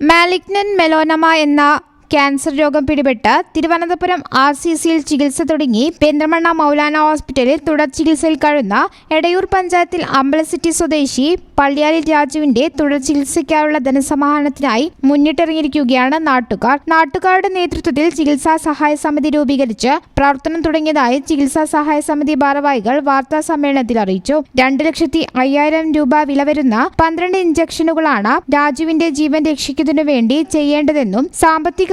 Malignant മെലോനമ എന്ന cancer രോഗം പിടിപെട്ട് Thiruvananthapuram R C സിയിൽ ചികിത്സ തുടങ്ങി പെന്തമണ്ണ മൗലാന ഹോസ്പിറ്റലിൽ തുടർ ചികിത്സയിൽ കഴിയുന്ന എടയൂർ പഞ്ചായത്തിൽ അമ്പലസിറ്റി സ്വദേശി പള്ളിയാലി രാജുവിന്റെ തുടർ ചികിത്സയ്ക്കായുള്ള ധനസമാഹരണത്തിനായി മുന്നിട്ടിറങ്ങിയിരിക്കുകയാണ് നാട്ടുകാർ. നാട്ടുകാരുടെ നേതൃത്വത്തിൽ ചികിത്സാ സഹായ സമിതി രൂപീകരിച്ച് പ്രവർത്തനം തുടങ്ങിയതായി ചികിത്സാ സഹായ സമിതി ഭാരവാഹികൾ വാർത്താ സമ്മേളനത്തിൽ അറിയിച്ചു. രണ്ട് ലക്ഷത്തി അയ്യായിരം രൂപ വില വരുന്ന പന്ത്രണ്ട് ഇഞ്ചക്ഷനുകളാണ് രാജുവിന്റെ ജീവൻ രക്ഷിക്കുന്നതിനു വേണ്ടി ചെയ്യേണ്ടതെന്നും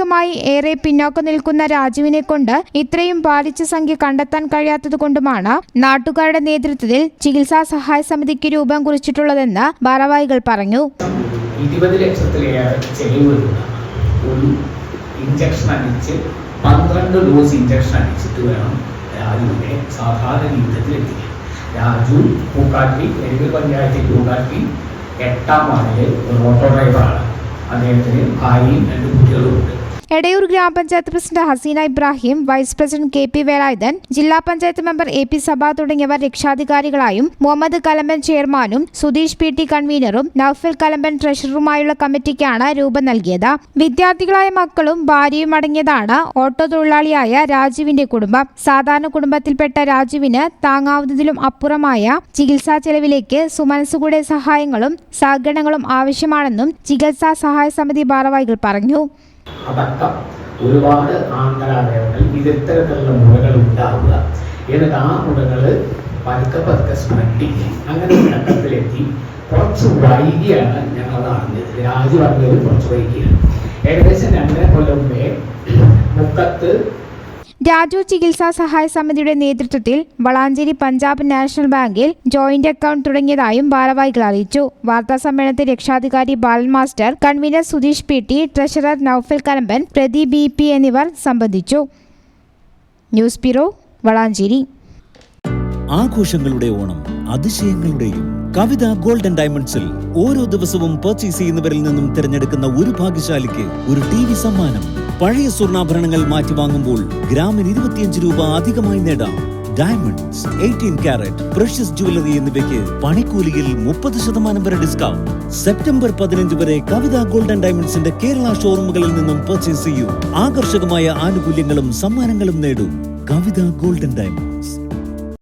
സാമ്പത്തികമായി ഏറെ പിന്നോക്കം നിൽക്കുന്ന രാജുവിനെ കൊണ്ട് ഇത്രയും ബാധിച്ച സംഖ്യ കണ്ടെത്താൻ കഴിയാത്തതുകൊണ്ടുമാണ് നാട്ടുകാരുടെ നേതൃത്വത്തിൽ ചികിത്സാ സഹായ സമിതിക്ക് രൂപം കുറിച്ചിട്ടുള്ളതെന്ന് ഭാരവാഹികൾ പറഞ്ഞു. ചെലവ് ഇഞ്ചക്ഷൻ അടിച്ച് പന്ത്രണ്ട് ഡോസ് ഇഞ്ചക്ഷൻ അടിച്ചിട്ട് വേണം രാജുവിനെ സാധാരണ ജീവിതത്തിൽ എത്തിക്കാൻ. രാജു പൂക്കാട്ടി എരുവ് പഞ്ചായത്തിൽ പൂക്കാട്ടി എട്ടാം വാർഡിലെ ഓട്ടോ ഡ്രൈവറാണ്. അദ്ദേഹത്തിന് ഭാര്യയും രണ്ട് കുട്ടികളും ഉണ്ട്. Edayur grama panchayat president Haseena Ibrahim vice president K P Velayudhan ജില്ലാ പഞ്ചായത്ത് മെമ്പർ എ പി സഭ തുടങ്ങിയവർ രക്ഷാധികാരികളായും മുഹമ്മദ് കലമ്പൻ ചെയർമാനും സുധീഷ് പി ടി കൺവീനറും നൌഫൽ കലമ്പൻ ട്രഷററുമായുള്ള കമ്മിറ്റിക്കാണ് രൂപം നൽകിയത്. വിദ്യാർത്ഥികളായ മക്കളും ഭാര്യയും അടങ്ങിയതാണ് ഓട്ടോ തൊഴിലാളിയായ രാജുവിന്റെ കുടുംബം. സാധാരണ കുടുംബത്തിൽപ്പെട്ട രാജുവിന് താങ്ങാവുന്നതിലും അപ്പുറമായ ചികിത്സാ ചെലവിലേക്ക് സുമനസുകൂടെ സഹായങ്ങളും സഹകരണങ്ങളും ആവശ്യമാണെന്നും ചികിത്സാ സഹായ സമിതി ഭാരവാഹികൾ പറഞ്ഞു. അടക്കം ഒരുപാട് ആന്തരാവയവങ്ങൾ ഇത്തരത്തിലുള്ള മുഴകൾ ഉണ്ടാവുക. എന്നിട്ട് ആ മുഴകൾ പതുക്കെ പതുക്കെ സ്പ്രെഡിങ് അങ്ങനെ ഒരു ഘട്ടത്തിലെത്തി. കുറച്ച് വൈകിയാണ് ഞങ്ങൾ അറിഞ്ഞത്. രാജി പറഞ്ഞത് കുറച്ച് വൈകിയാണ്. ഏകദേശം രണ്ടര കൊല്ലം മുമ്പേ മുക്കത്ത് രാജു ചികിത്സാ സഹായ സമിതിയുടെ നേതൃത്വത്തിൽ വളാഞ്ചേരി പഞ്ചാബ് നാഷണൽ ബാങ്കിൽ ജോയിന്റ് അക്കൗണ്ട് തുടങ്ങിയതായും ഭാരവാഹികൾ അറിയിച്ചു. വാർത്താ സമ്മേളനത്തിൽ രക്ഷാധികാരി Balan master convener Sudheesh P T treasurer Naufal Kalamban പ്രതി ബി പി എന്നിവർ സംബന്ധിച്ചു. News bureau Valanchery. ആഘോഷങ്ങളുടെ ഓണം അതിശയങ്ങളുടെയും കവിത ഗോൾഡൻ ഡയമണ്ട്സിൽ ഓരോ ദിവസവും പർച്ചേസ് ചെയ്യുന്നവരിൽ നിന്നും തിരഞ്ഞെടുക്കുന്ന ഒരു ഭാഗ്യശാലിക്ക് ഒരു ടി സമ്മാനം. പഴയ സ്വർണാഭരണങ്ങൾ മാറ്റി വാങ്ങുമ്പോൾ ഗ്രാമിന് ഇരുപത്തിയഞ്ച് രൂപ അധികമായി നേടാം. Diamonds eighteen carat precious jewellery എന്നിവയ്ക്ക് പണിക്കൂലിയിൽ മുപ്പത് ശതമാനം വരെ ഡിസ്കൗണ്ട് സെപ്റ്റംബർ പതിനഞ്ച് വരെ കവിത ഗോൾഡൻ ഡയമണ്ട്സിന്റെ കേരള ഷോറൂമുകളിൽ നിന്നും പർച്ചേസ് ചെയ്യൂ. ആകർഷകമായ ആനുകൂല്യങ്ങളും സമ്മാനങ്ങളും നേടൂ. Kavitha golden diamonds.